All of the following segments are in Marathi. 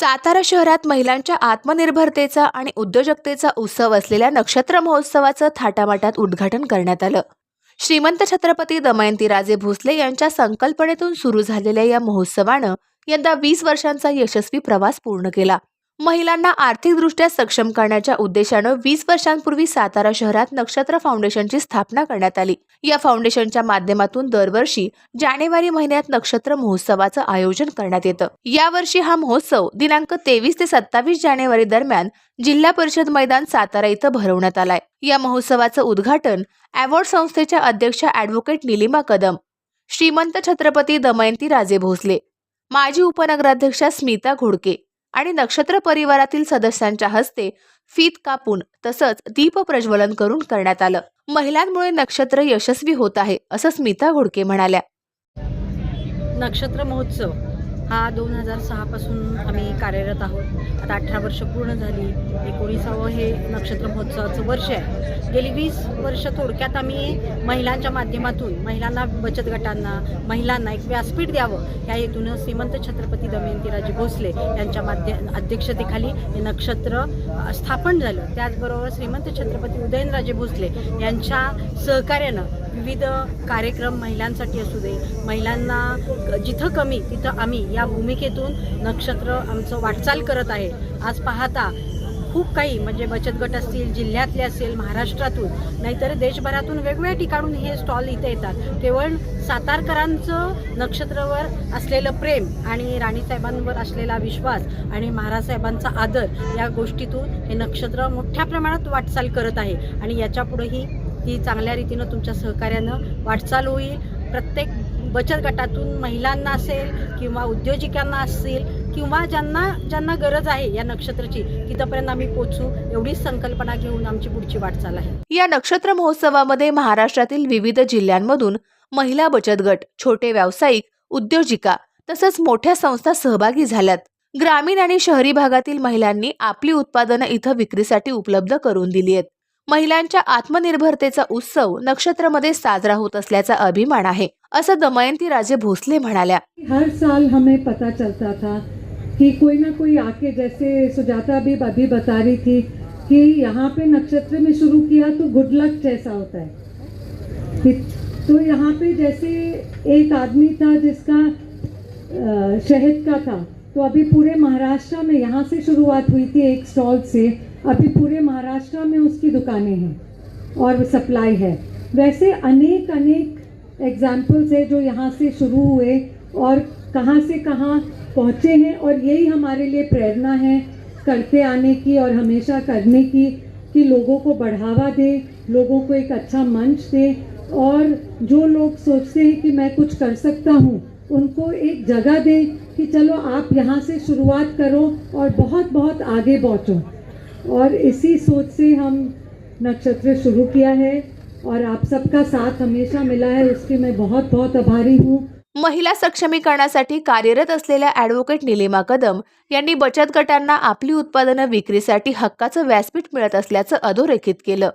सातारा शहरात महिलांच्या आत्मनिर्भरतेचा आणि उद्योजकतेचा उत्सव असलेल्या नक्षत्र महोत्सवाचं थाटामाटात उद्घाटन करण्यात आलं. श्रीमंत छत्रपती दमयंतीराजे भोसले यांच्या संकल्पनेतून सुरू झालेल्या या महोत्सवानं यंदा वीस वर्षांचा यशस्वी प्रवास पूर्ण केला. महिलांना आर्थिकदृष्ट्या सक्षम करण्याच्या उद्देशानं वीस वर्षांपूर्वी सातारा शहरात नक्षत्र फाउंडेशनची स्थापना करण्यात आली. या फाउंडेशनच्या माध्यमातून दरवर्षी जानेवारी महिन्यात नक्षत्र महोत्सवाचं आयोजन करण्यात येतं. यावर्षी हा महोत्सव दिनांक तेवीस ते सत्तावीस जानेवारी दरम्यान जिल्हा परिषद मैदान सातारा इथं भरवण्यात आलाय. या महोत्सवाचं उद्घाटन अवॉर्ड संस्थेच्या अध्यक्षा ॲडव्होकेट निलिमा कदम श्रीमंत छत्रपती दमयंती राजे भोसले माजी उपनगराध्यक्षा स्मिता घोडके आणि नक्षत्र परिवारातील सदस्यांच्या हस्ते फीत कापून तसंच दीप प्रज्वलन करून करण्यात आलं. महिलांमुळे नक्षत्र यशस्वी होत आहे असं स्मिता घोडके म्हणाल्या. नक्षत्र महोत्सव. हा दोन हजार सहापासून आम्ही कार्यरत आहोत. आता अठरा वर्ष पूर्ण झाली. एकोणीसावं हे नक्षत्र महोत्सवाचं वर्ष आहे. गेली वीस वर्ष थोडक्यात आम्ही महिलांच्या माध्यमातून महिलांना बचत गटांना महिलांना एक व्यासपीठ द्यावं. या हेतूनं श्रीमंत छत्रपती दमयंतीराजे भोसले यांच्या माध्य अध्यक्षतेखाली हे नक्षत्र स्थापन झालं. त्याचबरोबर श्रीमंत छत्रपती उदयनराजे भोसले यांच्या सहकार्यानं विविध कार्यक्रम महिलांसाठी असू दे महिलांना जिथं कमी तिथं आम्ही या भूमिकेतून नक्षत्र आमचं वाटचाल करत आहे. आज पाहता खूप काही म्हणजे बचत गट असतील जिल्ह्यातले असेल महाराष्ट्रातून नाहीतर देशभरातून वेगवेगळ्या ठिकाणून हे स्टॉल इथे येतात. केवळ सातारकरांचं नक्षत्रावर असलेलं प्रेम आणि राणीसाहेबांवर असलेला विश्वास आणि महाराज साहेबांचा आदर या गोष्टीतून हे नक्षत्र मोठ्या प्रमाणात वाटचाल करत आहे. आणि याच्यापुढेही ही चांगल्या रीतीनं तुमच्या सहकार्यानं वाटचाल होईल. प्रत्येक बचत गटातून महिलांना असेल किंवा उद्योजिकांना असेल किंवा ज्यांना ज्यांना गरज आहे या नक्षत्राची तिथंपर्यंत आम्ही पोचू एवढीच संकल्पना घेऊन आमची पुढची वाटचाल आहे. या नक्षत्र महोत्सवामध्ये महाराष्ट्रातील विविध जिल्ह्यांमधून महिला बचत गट छोटे व्यावसायिक उद्योजिका तसंच मोठ्या संस्था सहभागी झाल्यात. ग्रामीण आणि शहरी भागातील महिलांनी आपली उत्पादनं इथं विक्रीसाठी उपलब्ध करून दिली आहेत. महिलांच्या आत्मनिर्भरतेचा उत्सव नक्षत्रमध्ये साजरा होत असल्याचा अभिमान आहे असं दमयंती राजे भोसले म्हणाल्या. हर साल हमें पता चलता था कि कोई ना कोई आके जैसे सुजाता भी अभी बता रही थी कि यहाँ पे नक्षत्र में शुरू किया तो गुड लक जैसा होता है। तो यहाँ पे जैसे एक आदमी था जिसका शहद का था तो अभी पूरे महाराष्ट्र में यहाँ से शुरुआत हुई थी एक स्टॉल से। अभी पूरे महाराष्ट्र में उसकी दुकानें हैं और सप्लाई है। वैसे अनेक अनेक एग्जाम्पल्स है जो यहाँ से शुरू हुए और कहाँ से कहाँ पहुँचे हैं और यही हमारे लिए प्रेरणा है करते आने की और हमेशा करने की कि लोगों को बढ़ावा दे, लोगों को एक अच्छा मंच दे और जो लोग सोचते हैं कि मैं कुछ कर सकता हूँ, उनको एक जगह दे कि चलो आप यहाँ से शुरुआत करो और बहुत बहुत आगे पहुँचो। और इसी सोच से हम नक्षत्र शुरू किया है और आप सबका साथ हमेशा मिला है उसकी मैं बहुत बहुत आभारी हूँ। महिला सक्षमीकरणासाठी कार्यरत असलेल्या ॲडव्होकेट निलिमा कदम यांनी बचत गटांना आपली उत्पादनं विक्रीसाठी हक्काचं व्यासपीठ मिळत असल्याचं अधोरेखित केलं.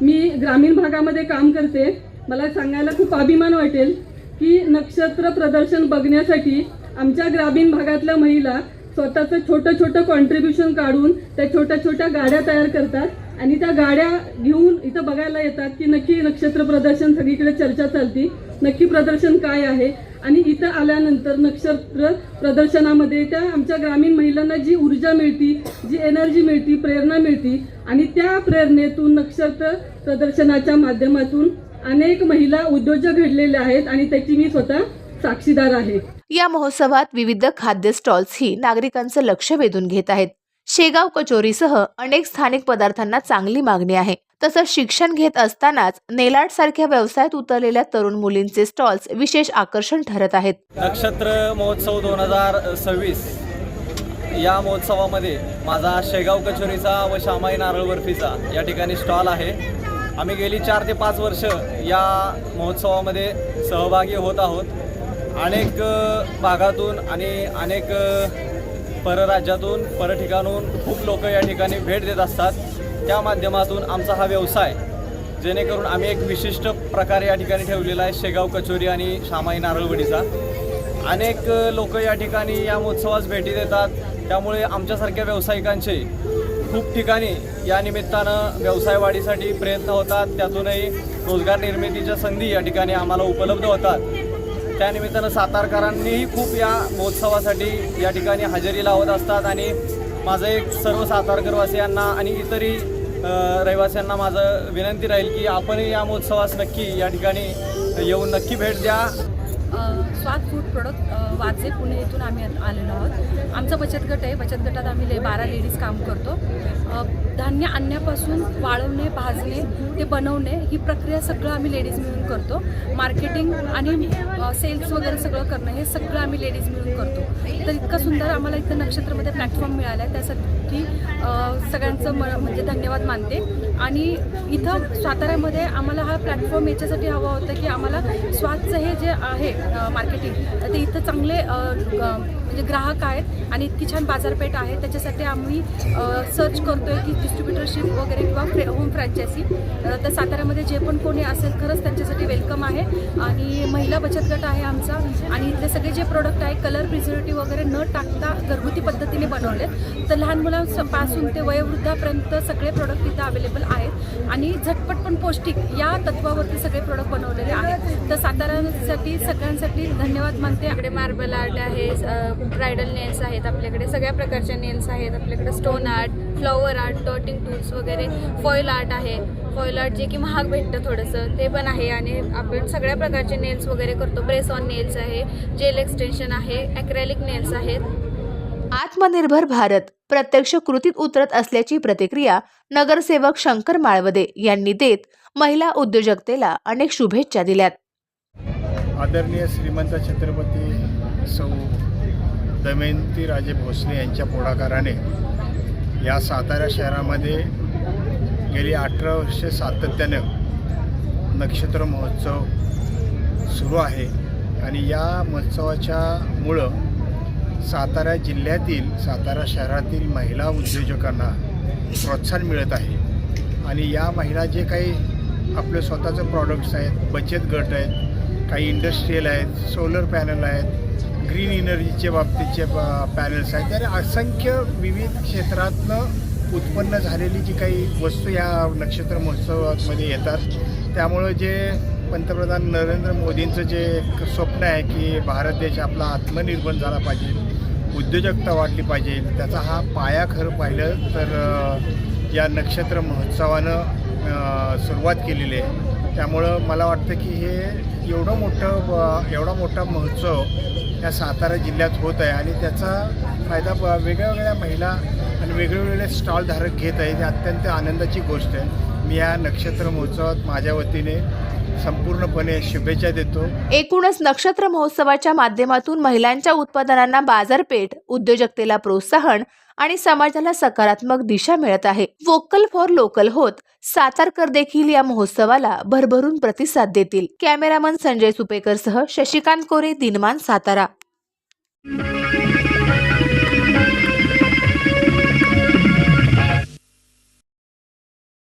मी ग्रामीण भागामध्ये काम करते. मला सांगायला खूप अभिमान वाटेल की नक्षत्र प्रदर्शन बघण्यासाठी आमच्या ग्रामीण भागातल्या महिला स्वतःचं छोटं छोटं कॉन्ट्रीब्युशन काढून त्या छोट्या छोट्या गाड्या तयार करतात. आणि त्या गाड्या घेऊन इथं बघायला येतात की नक्की नक्षत्र प्रदर्शन सगळीकडे चर्चा चालती. नक्की प्रदर्शन काय आहे? आणि इथं आल्यानंतर नक्षत्र प्रदर्शनामध्ये त्या आमच्या ग्रामीण महिलांना जी ऊर्जा मिळती जी एनर्जी मिळती प्रेरणा मिळती आणि त्या प्रेरणेतून नक्षत्र प्रदर्शनाच्या माध्यमातून अनेक महिला उद्योजक घडलेल्या आहेत आणि त्याची मी स्वतः साक्षीदार आहे. या महोत्सवात विविध खाद्य स्टॉल्सही नागरिकांचं लक्ष वेधून घेत आहेत. शेगाव कचोरीसह अनेक स्थानिक पदार्थांना चांगली मागणी आहे. तसंच शिक्षण घेत असतानाच नेलाट सारख्या व्यवसायात उतरलेल्या तरुण मुलींचे स्टॉल्स विशेष आकर्षण ठरत आहेत. नक्षत्र महोत्सव दोन हजार सव्वीस. या महोत्सवामध्ये माझा शेगाव कचोरीचा व शामाई नारळ बर्फीचा या ठिकाणी स्टॉल आहे. आम्ही गेली चार ते पाच वर्ष या महोत्सवामध्ये सहभागी होत आहोत. अनेक भागातून आणि अनेक परराज्यातून परठिकाणून खूप लोक या ठिकाणी भेट देत असतात. त्या माध्यमातून आमचा हा व्यवसाय जेणेकरून आम्ही एक विशिष्ट प्रकारे या ठिकाणी ठेवलेला आहे शेगाव कचोरी आणि शामाई नारळवडीचा. अनेक लोक या ठिकाणी या महोत्सवास भेटी देतात. त्यामुळे आमच्यासारख्या व्यावसायिकांचे खूप ठिकाणी या निमित्तानं व्यवसाय वाढीसाठी प्रयत्न होतात. त्यातूनही रोजगार निर्मितीच्या संधी या ठिकाणी आम्हाला उपलब्ध होतात. त्यानिमित्तानं सातारकरांनीही खूप या महोत्सवासाठी या ठिकाणी हजेरी लावत असतात आणि माझं एक सर्व सातारकरवासियांना आणि इतरही अ, रहिवाशांना माझं विनंती राहील की आपणही या महोत्सवास नक्की या ठिकाणी येऊन नक्की भेट द्या. स्वाद फूड प्रोडक्ट वाजे पुणे येथून आम्ही आलेलो आहोत. आमचा बचत गट आहे. बचत गटात आम्ही ले बारा लेडीज काम करतो. धान्य आणण्यापासून वाळवणे भाजणे ते बनवणे ही प्रक्रिया सगळं आम्ही लेडीज मिळून करतो. मार्केटिंग आणि सेल्स वगैरे सगळं करणं हे सगळं आम्ही लेडीज मिळून करतो. तर इतकं सुंदर आम्हाला इथं नक्षत्रमध्ये प्लॅटफॉर्म मिळाला आहे त्यासाठी अ, सगळ्यांचं म म्हणजे धन्यवाद मानते. आणि इथं साताऱ्यामध्ये आम्हाला हा प्लॅटफॉर्म याच्यासाठी हवा होता की आम्हाला स्वादचं हे जे आहे मार्केटिंग ते इथं चांगले म्हणजे ग्राहक आहेत आणि इतकी छान बाजारपेठ आहे. त्याच्यासाठी आम्ही सर्च करतोय की डिस्ट्रीब्युटरशिप वगैरे किंवा फ्रे होम फ्रँचायसी तर साताऱ्यामध्ये जे पण कोणी असेल खरंच त्यांच्यासाठी वेलकम आहे. आणि महिला बचत गट आहे आमचा. आणि इथले सगळे जे प्रोडक्ट आहे कलर प्रिझर्वेटिव्ह वगैरे न टाकता घरगुती पद्धतीने बनवले तर लहान मुलांपासून ते वयोवृद्धापर्यंत सगळे प्रोडक्ट इथं अवेलेबल आहेत. आणि झटपट पण पौष्टिक या तत्वावरती सगळे प्रोडक्ट बनवलेले आहेत. तर साताऱ्यासाठी सगळ्यांसाठी धन्यवाद मानते आपले मार्बल आर्ट आहे ब्रायडल नेल्स आहेत आपल्याकडे सगळ्या प्रकारच्या नेल्स आहेत आपल्याकडे. Stone art flower art dotting tools वगैरे फॉईल आर्ट आहे. फॉईल आर्ट जे की महाग भेटतं थोडंसं ते पण आहे आणि आपण सगळ्या प्रकारचे नेल्स वगैरे करतो. ब्रेस ऑन नेल्स आहे जेल एक्सटेन्शन आहे ॲक्रेलिक नेल्स आहेत. आत्मनिर्भर भारत प्रत्यक्ष कृतीत उतरत असल्याची प्रतिक्रिया नगरसेवक शंकर माळवदे यांनी देत महिला उद्योजकतेला अनेक शुभेच्छा दिल्यात. आदरणीय श्रीमंत छत्रपती सौ दमयंती राजे भोसले यांच्या पुढाकाराने या सातारा शहरामध्ये गेली अठरा वर्षे सातत्यानं नक्षत्र महोत्सव सुरू आहे. आणि या महोत्सवाच्या मुळं सातारा जिल्ह्यातील सातारा शहरातील महिला उद्योजकांना प्रोत्साहन मिळत आहे. आणि या महिला जे काही आपले स्वतःचे प्रॉडक्ट्स आहेत बचत गट आहेत काही इंडस्ट्रीयल आहेत सोलर पॅनल आहेत ग्रीन एनर्जीच्या बाबतीचे पॅनल्स आहेत. तर असंख्य विविध क्षेत्रातनं उत्पन्न झालेली जी काही वस्तू या नक्षत्र महोत्सवामध्ये येतात. त्यामुळं जे पंतप्रधान नरेंद्र मोदींचं जे एक स्वप्न आहे की भारत देश आपला आत्मनिर्भर झाला पाहिजे उद्योजकता वाढली पाहिजे त्याचा हा पाया खरं पाहिलं तर या नक्षत्र महोत्सवानं सुरुवात केलेली आहे. त्यामुळं मला वाटतं की हे एवढं मोठं एवढा मोठा महोत्सव या सातारा जिल्ह्यात होत आहे आणि त्याचा फायदा ब- वेगळ्या वेगळ्या महिला आणि वेगळेवेगळे स्टॉलधारक घेत आहे ही अत्यंत आनंदाची गोष्ट आहे. मी या नक्षत्र महोत्सवात माझ्या वतीने संपूर्णपणे शुभेच्छा देतो. एकूणच नक्षत्र महोत्सवाच्या माध्यमातून महिलांच्या उत्पादनांना बाजारपेठ उद्योजकतेला प्रोत्साहन आणि समाजाला सकारात्मक दिशा मिळत आहे. वोकल फॉर लोकल होत. सातारकर देखील या महोत्सवाला भरभरून प्रतिसाद देतील. कॅमेरामन संजय सुपेकर सह शशिकांत कोरे दिनमान सातारा.